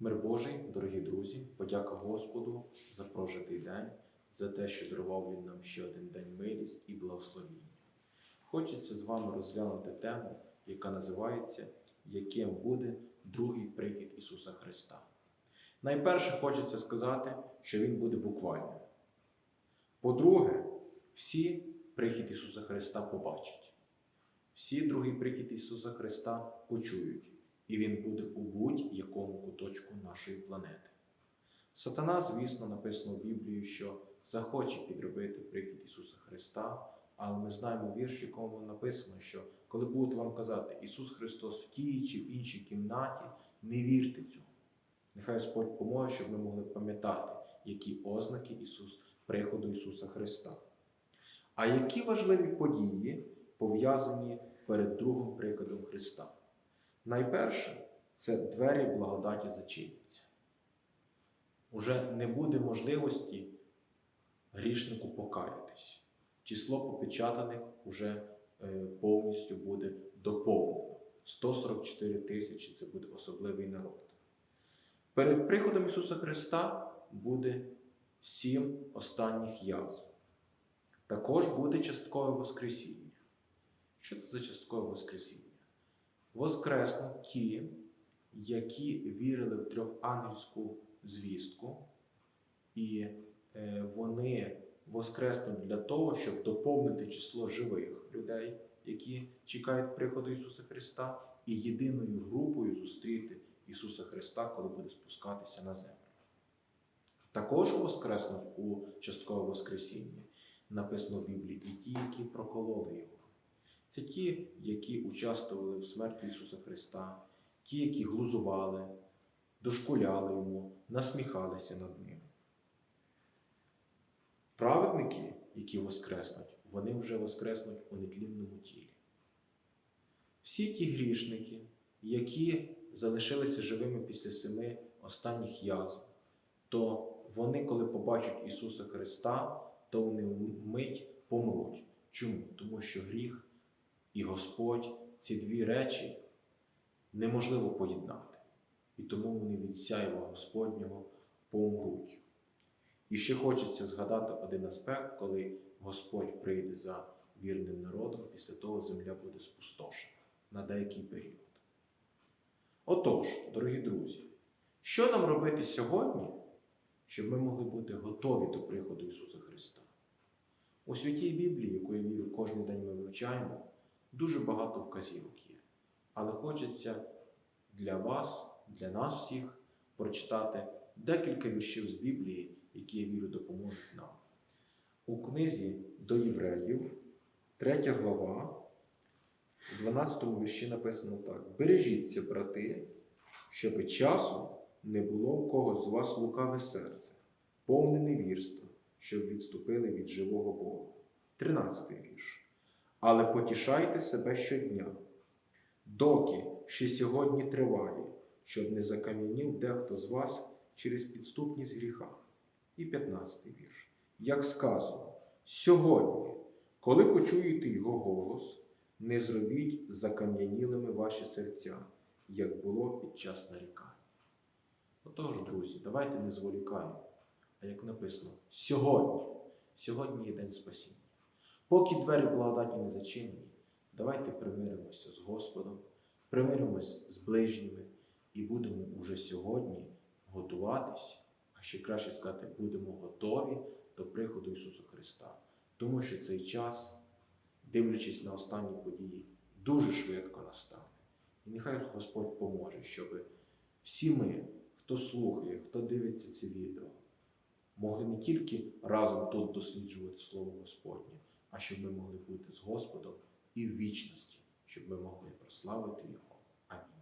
Мир Божий, дорогі друзі, подяка Господу за прожитий день, за те, що дарував Він нам ще один день милість і благословіння. Хочеться з вами розглянути тему, яка називається Яким буде другий прихід Ісуса Христа. Найперше хочеться сказати, що Він буде буквальним. По-друге, всі прихід Ісуса Христа побачать. Всі другий прихід Ісуса Христа почують і він буде у куточку нашої планети. Сатана, звісно, написано в Біблії, що захоче підробити прихід Ісуса Христа, але ми знаємо вірш, в якому написано, що коли будуть вам казати Ісус Христос в тій чи в іншій кімнаті, не вірте цьому. Нехай Господь поможе, щоб ми могли пам'ятати, які ознаки Ісус, приходу Ісуса Христа. А які важливі події пов'язані перед другим прикладом Христа? Найперше, це двері благодаті зачиняться. Уже не буде можливості грішнику покаятись. Число попечатаних уже е, повністю буде доповнено. 144 тисячі це буде особливий народ. Перед приходом Ісуса Христа буде сім останніх язв. Також буде часткове Воскресіння. Що це за часткове Воскресіння? Воскреснуть ті, які вірили в трьохангельську звістку, і е, вони воскреснуть для того, щоб доповнити число живих людей, які чекають приходу Ісуса Христа, і єдиною групою зустріти Ісуса Христа, коли буде спускатися на землю. Також воскреснуть у часткове Воскресіння, написано в Біблії, і ті, які прокололи Його. Це ті, які участвували в смерті Ісуса Христа, ті, які глузували, дошкуляли йому, насміхалися над ним. Праведники, які воскреснуть, вони вже воскреснуть у нетлінному тілі. Всі ті грішники, які залишилися живими після семи останніх язв, то вони, коли побачать Ісуса Христа, то вони вмить помруть. Чому? Тому що гріх і Господь ці дві речі неможливо поєднати. І тому вони від сяйва Господнього помруть. І ще хочеться згадати один аспект, коли Господь прийде за вірним народом, після того земля буде спустошена на деякий період. Отож, дорогі друзі, що нам робити сьогодні, щоб ми могли бути готові до приходу Ісуса Христа? У святій Біблії, яку я вірю, кожен день ми вивчаємо, дуже багато вказівок є. Але хочеться для вас, для нас всіх прочитати декілька віршів з Біблії, які я вірю допоможуть нам. У книзі до євреїв, 3 глава, у 12 вірші написано так: Бережіться, брати, щоб часу не було в когось з вас лукаве серце, повне невірства, щоб відступили від живого Бога. 13 вірш. Але потішайте себе щодня, доки ще сьогодні триває, щоб не закам'янів дехто з вас через підступність гріха. І 15 вірш. Як сказано, сьогодні, коли почуєте його голос, не зробіть закам'янілими ваші серця, як було під час нарікання. Отож, друзі, давайте не зволікаємо. А як написано, сьогодні, сьогодні є день спасіння. Поки двері благодаті не зачинені, давайте примиримося з Господом, примиримося з ближніми і будемо уже сьогодні готуватись, а ще краще сказати, будемо готові до приходу Ісуса Христа. Тому що цей час, дивлячись на останні події, дуже швидко настане. І нехай Господь поможе, щоб всі ми, хто слухає, хто дивиться це відео, могли не тільки разом тут досліджувати Слово Господнє, а щоб ми могли бути з Господом і в вічності, щоб ми могли прославити Його. Амінь.